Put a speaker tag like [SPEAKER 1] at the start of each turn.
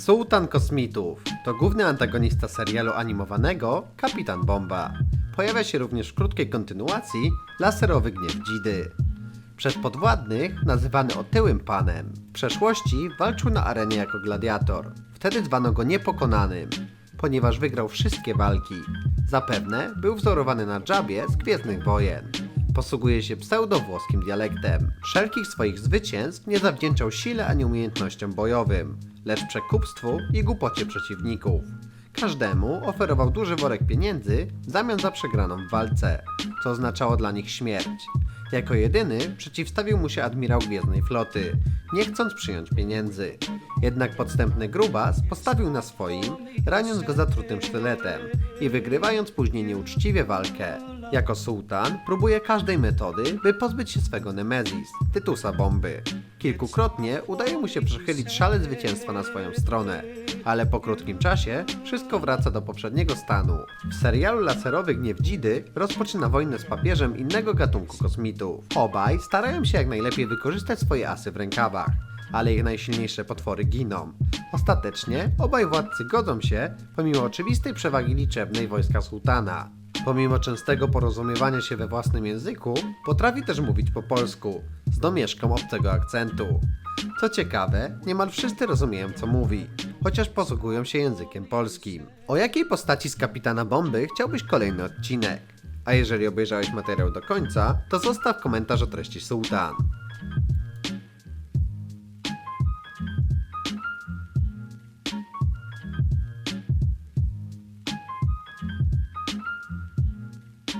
[SPEAKER 1] Sułtan Kosmitów to główny antagonista serialu animowanego Kapitan Bomba. Pojawia się również w krótkiej kontynuacji Laserowy Gniew Dzidy. Przez podwładnych nazywany otyłym panem. W przeszłości walczył na arenie jako gladiator. Wtedy zwano go niepokonanym, ponieważ wygrał wszystkie walki. Zapewne był wzorowany na Jabie z Gwiezdnych Wojen. Posługuje się pseudowłoskim dialektem. Wszelkich swoich zwycięstw nie zawdzięczał sile ani umiejętnościom bojowym, lecz przekupstwu i głupocie przeciwników. Każdemu oferował duży worek pieniędzy w zamian za przegraną w walce, co oznaczało dla nich śmierć. Jako jedyny przeciwstawił mu się admirał Gwiezdnej Floty, nie chcąc przyjąć pieniędzy. Jednak podstępny grubas postawił na swoim, raniąc go zatrutym sztyletem i wygrywając później nieuczciwie walkę. Jako sułtan próbuje każdej metody, by pozbyć się swego Nemezis, Tytusa Bomby. Kilkukrotnie udaje mu się przechylić szale zwycięstwa na swoją stronę, ale po krótkim czasie wszystko wraca do poprzedniego stanu. W serialu Laserowy Gniew Dzidy rozpoczyna wojnę z papieżem innego gatunku kosmitów. Obaj starają się jak najlepiej wykorzystać swoje asy w rękawach, ale ich najsilniejsze potwory giną. Ostatecznie obaj władcy godzą się, pomimo oczywistej przewagi liczebnej wojska sułtana. Pomimo częstego porozumiewania się we własnym języku, potrafi też mówić po polsku, domieszką obcego akcentu. Co ciekawe, niemal wszyscy rozumieją co mówi, chociaż posługują się językiem polskim. O jakiej postaci z Kapitana Bomby chciałbyś kolejny odcinek? A jeżeli obejrzałeś materiał do końca, to zostaw komentarz o treści Sułtan.